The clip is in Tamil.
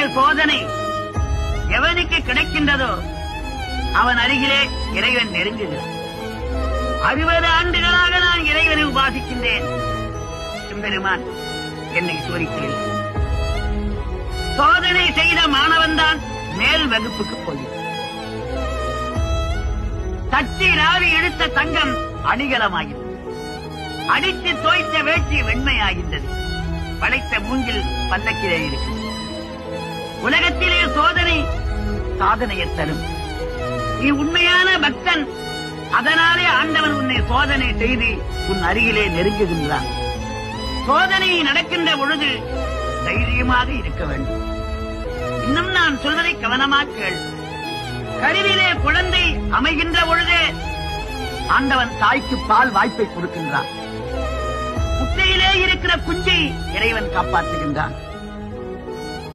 ஆண்டவனுடைய போதனை எவனுக்கு கிடைக்கின்றதோ அவன் அருகிலே இறைவன் நெருங்குகிறான். அறுபது ஆண்டுகளாக நான் இறைவனை உபாசிக்கின்றேன். எம்பெருமான் என்னை சோதிக்கிறேன் சோதனை செய்த மாணவன்தான் மேல் வகுப்புக்கு போகிறான். தட்டி ராவி எடுத்த தங்கம் அணிகலமாகிறது அடித்து தோய்த்த வேட்டி வெண்மையாகின்றது. படைத்த மூங்கில் பல்லக்கிலே இருக்கிறது. உலகத்திலே சோதனை சாதனையை தரும். நீ உண்மையான பக்தன் அதனாலே ஆண்டவன் உன்னை சோதனை செய்து உன் அருகிலே நெருங்குகின்றான். சோதனை நடக்கின்ற பொழுது தைரியமாக இருக்க வேண்டும். இன்னும் நான் சொல்வதை கவனமாக கேள். கருவிலே குழந்தை அமைகின்ற பொழுதே ஆண்டவன் தாய்க்கு பால் வாய்ப்பை கொடுக்கின்றான். முட்டையிலே இருக்கிற குஞ்சை இறைவன் காப்பாற்றுகின்றான்.